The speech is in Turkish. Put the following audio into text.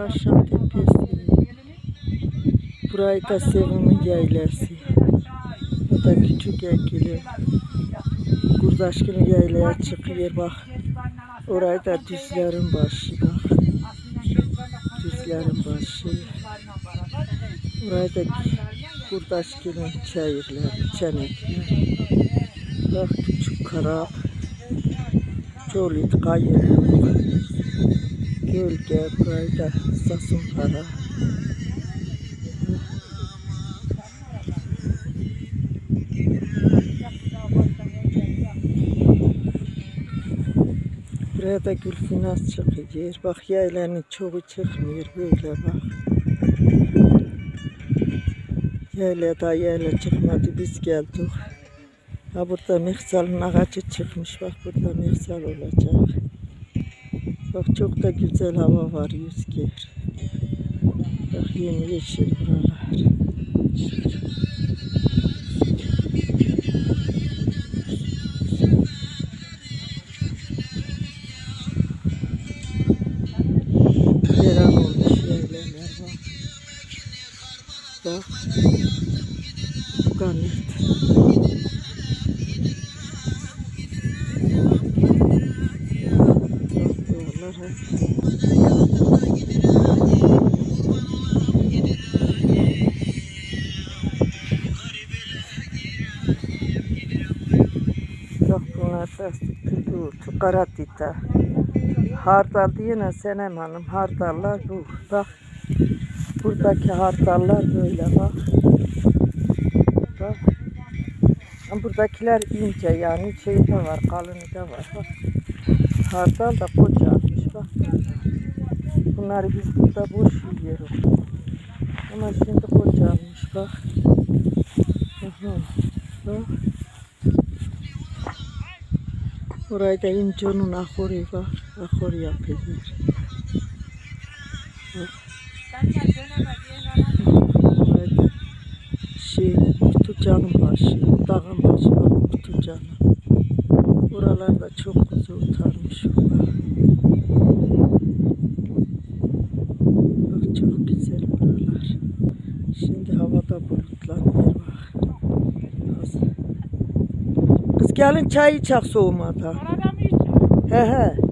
Taşan Tepesi. Burayı da Sevim'in yaylası. Bu da küçük ekili. Kurdaşkının yaylaya çıkıyor bak. Orayı da düzlerin başı bak. Düzlerin başı. Orayı da Kurdaşkının çayırları, çenekler. Bak küçük karab. Çolit kayırlık. Gölge burayı da sasın para. Buraya da gülfinas çıkıyor. Bak yaylanın çoğu çıkmıyor böyle bak. Yayla da yayla çıkmadı biz geldik. Ha burada mihsalın ağacı çıkmış. Bak burada mihsal olacak. Bak çok da güzel hava var rüzgar. Bak yeni yeşil buralar. Yaran olmuş yerler var. Bak. Ganet. Hep. Bak bunlar tutu, karatita. Hardal diyene Senem Hanım hardallar bu. Bak buradaki hardallar böyle bak. Bak. Buradakiler ince yani şey de var kalını da var bak. Hardal da kocamış bak. Bunları biz burada boş yiyoruz. Ama şimdi kocamış bak. Aha, bak. Burayı da inconun ahuri bak. Ahuri yapıyorlar. Burayı da şey Kutucan'ın başı, dağın başı Kutucan'ın. Buralarda çok güzel utanmış bak. Bak çok güzel buralar. Şimdi havada bulutlanıyor bak. Az. Kız gelin çay içek soğumadan. Arada mı yiyeceğim? He he.